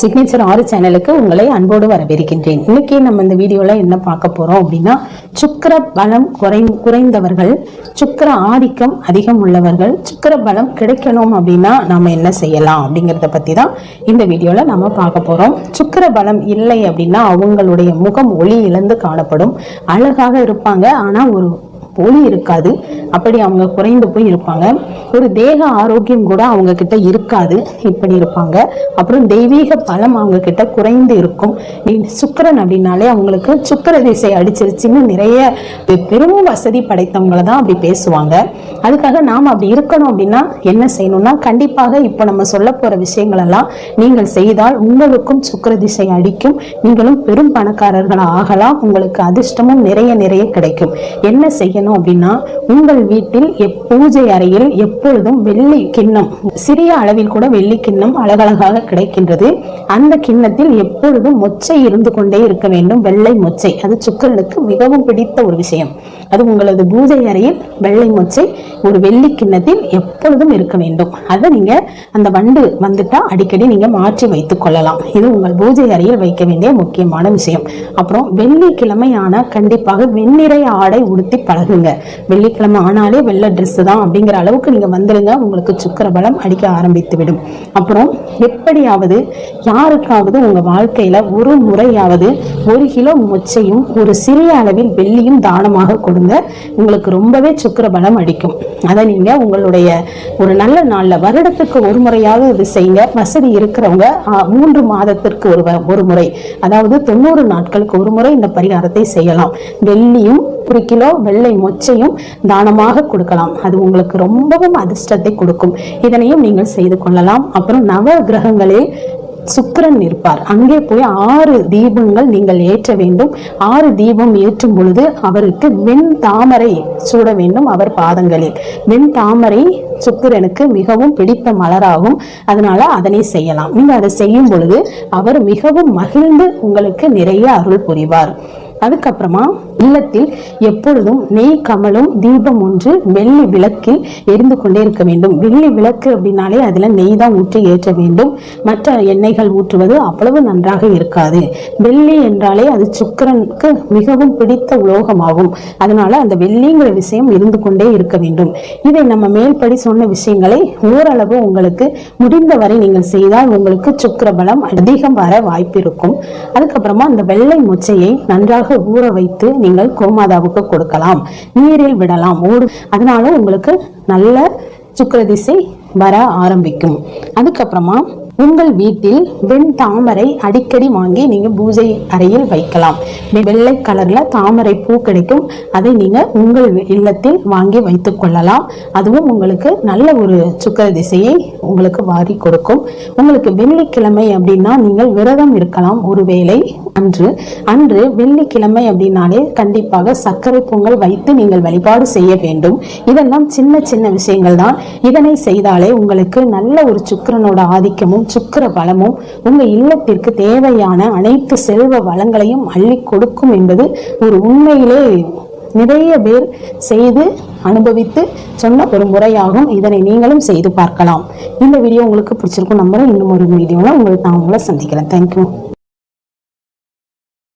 Signature ஆறு சேனலுக்கு உங்களை அன்போடு வரவேற்கின்றேன். இன்னைக்கு நம்ம இந்த வீடியோல என்ன பார்க்க போறோம் அப்படின்னா சுக்கர பலம் குறை குறைந்தவர்கள் சுக்கிர ஆதிக்கம் அதிகம் உள்ளவர்கள் சுக்கிர பலம் கிடைக்கணும் அப்படின்னா நாம என்ன செய்யலாம் அப்படிங்கறத பற்றி தான் இந்த வீடியோல நம்ம பார்க்க போறோம். சுக்கிர பலம் இல்லை அப்படின்னா அவங்களுடைய முகம் ஒளி இழந்து காணப்படும். அழகாக இருப்பாங்க. ஆனா ஒரு ஒளி இருக்காது. அப்படி அவங்க குறைந்து போய் இருப்பாங்க. ஒரு தேக ஆரோக்கியம் கூட அவங்க கிட்ட இருக்காது. இப்படி இருப்பாங்க. அப்புறம் தெய்வீக பலம் அவங்க கிட்ட குறைந்து இருக்கும். சுக்கரன் அப்படின்னாலே அவங்களுக்கு சுக்கர திசை அடிச்சிருச்சுன்னு நிறைய பெரும் வசதி படைத்தவங்களை தான் அப்படி பேசுவாங்க. அதுக்காக நாம் அப்படி இருக்கணும் அப்படின்னா என்ன செய்யணும்னா கண்டிப்பாக இப்போ நம்ம சொல்ல போகிற விஷயங்களெல்லாம் நீங்கள் செய்தால் உங்களுக்கும் சுக்கர திசை அடிக்கும். நீங்களும் பெரும் பணக்காரர்கள் ஆகலாம். உங்களுக்கு அதிர்ஷ்டமும் நிறைய நிறைய கிடைக்கும். என்ன செய்யணும்? செய்யணும் அப்படின்னா உங்கள் வீட்டில் பூஜை அறையில் எப்பொழுதும் வெள்ளி கிண்ணம் சிறிய அளவில் கூட வெள்ளி கிண்ணம் அழகழகாக கிடைக்கின்றது. அந்த கிண்ணத்தில் எப்பொழுதும் மொச்சை இருந்து கொண்டே இருக்க வேண்டும். வெள்ளை மொச்சை அது சுக்கிரனுக்கு மிகவும் பிடித்த ஒரு விஷயம். அது உங்களது பூஜை அறையில் வெள்ளை மொச்சை ஒரு வெள்ளி கிண்ணத்தில் எப்பொழுதும் இருக்க வேண்டும். அதை நீங்க அந்த வண்டு வந்துட்டா அடிக்கடி நீங்க மாற்றி வைத்துக் கொள்ளலாம். இது உங்கள் பூஜை அறையில் வைக்க வேண்டிய முக்கியமான விஷயம். அப்புறம் வெள்ளிக்கிழமை ஆனா கண்டிப்பாக வெண்ணிறை ஆடை உடுத்தி பழக பழகுங்க வெள்ளிக்கிழமை ஆனாலே வெள்ளை Dress தான் அப்படிங்கிற அளவுக்கு நீங்க வந்துருங்க. உங்களுக்கு சுக்கர பலம் அடிக்க ஆரம்பித்து விடும் அப்புறம் எப்படியாவது யாருக்காவது உங்க வாழ்க்கையில ஒரு முறையாவது ஒரு கிலோ மொச்சையும் ஒரு சிறிய அளவில் வெள்ளியும் தானமாக கொடுங்க. உங்களுக்கு ரொம்பவே சுக்கர பலம் அடிக்கும். அதை நீங்க உங்களுடைய ஒரு நல்ல நாளில் வருடத்துக்கு ஒரு முறையாவது இது செய்யுங்க. வசதி இருக்கிறவங்க மூன்று மாதத்திற்கு ஒரு ஒரு முறை அதாவது தொண்ணூறு நாட்களுக்கு ஒரு முறை இந்த பரிகாரத்தை செய்யலாம். வெள்ளியும் ஒரு கிலோ வெள்ளை மொச்சையும் தானமாக கொடுக்கலாம். அது உங்களுக்கு ரொம்பவும் அதிர்ஷ்டத்தை கொடுக்கும். இதனையும் நீங்கள் செய்து கொள்ளலாம். அப்புறம் நவ கிரகங்களே சுக்கிரன் இருப்பார். அங்கே போய் ஆறு தீபங்கள் நீங்கள் ஏற்ற வேண்டும். ஆறு தீபம் ஏற்றும் பொழுது அவருக்கு வெண் தாமரை சூட வேண்டும் அவர் பாதங்களில். வெண் தாமரை சுக்கிரனுக்கு மிகவும் பிடித்த மலராகும். அதனால அதனை செய்யலாம். நீங்க அதை செய்யும் பொழுது அவர் மிகவும் மகிழ்ந்து உங்களுக்கு நிறைய அருள் புரிவார். அதுக்கப்புறமா இல்லத்தில் எப்பொழுதும் நெய் கமலும் தீபம் ஒன்று வெள்ளி விளக்கில் எரிந்து கொண்டே இருக்க வேண்டும். வெள்ளி விளக்கு அப்படின்னாலே அதுல நெய் தான் ஊற்றி ஏற்ற வேண்டும். மற்ற எண்ணெய்கள் ஊற்றுவது அவ்வளவு நன்றாக இருக்காது. வெள்ளி என்றாலே அது சுக்கிரனுக்கு மிகவும் பிடித்த உலோகமாகும். அதனால அந்த வெள்ளிங்கிற விஷயம் இருந்து கொண்டே இருக்க வேண்டும். இதை நம்ம மேல்படி சொன்ன விஷயங்களை ஓரளவு உங்களுக்கு முடிந்தவரை நீங்கள் செய்தால் உங்களுக்கு சுக்கிர பலம் அதிகம் வர வாய்ப்பு இருக்கும் அதுக்கப்புறமா அந்த வெள்ளை மொச்சையை நன்றாக ஊற வைத்து நீங்கள் கோமாதாவுக்கு கொடுக்கலாம். நீரில் விடலாம். ஓடு. அதனால உங்களுக்கு நல்ல சுக்கிர திசை வர ஆரம்பிக்கும். அதுக்கப்புறமா உங்கள் வீட்டில் வெண் தாமரை அடிக்கடி வாங்கி நீங்க பூஜை அறையில் வைக்கலாம். வெள்ளை கலர்ல தாமரை பூ கிடைக்கும். அதை நீங்க உங்கள் இல்லத்தில் வாங்கி வைத்துக் கொள்ளலாம். அதுவும் உங்களுக்கு நல்ல ஒரு சுக்கர திசையை உங்களுக்கு வாரி கொடுக்கும். உங்களுக்கு வெள்ளிக்கிழமை அப்படின்னா நீங்கள் விரதம் இருக்கலாம். ஒருவேளை அன்று அன்று வெள்ளிக்கிழமை அப்படின்னாலே கண்டிப்பாக சர்க்கரை பொங்கல் வைத்து நீங்கள் வழிபாடு செய்ய வேண்டும். இதெல்லாம் சின்ன சின்ன விஷயங்கள் தான். இதனை செய்தாலே உங்களுக்கு நல்ல ஒரு சுக்கிரனோட ஆதிக்கமும் சுக்கிர பலமும் உங்கள் இல்லத்திற்கு தேவையான அனைத்து செல்வ வளங்களையும் அள்ளி கொடுக்கும் என்பது ஒரு உண்மையிலே நிறைய பேர் செய்து அனுபவித்து சொன்ன ஒரு முறையாகும். இதனை நீங்களும் செய்து பார்க்கலாம். இந்த வீடியோ உங்களுக்கு பிடிச்சிருக்கும் நம்புறேன். இன்னும் ஒரு வீடியோவில் உங்களுக்கு நான் உங்களை சந்திக்கிறேன். தேங்க்யூ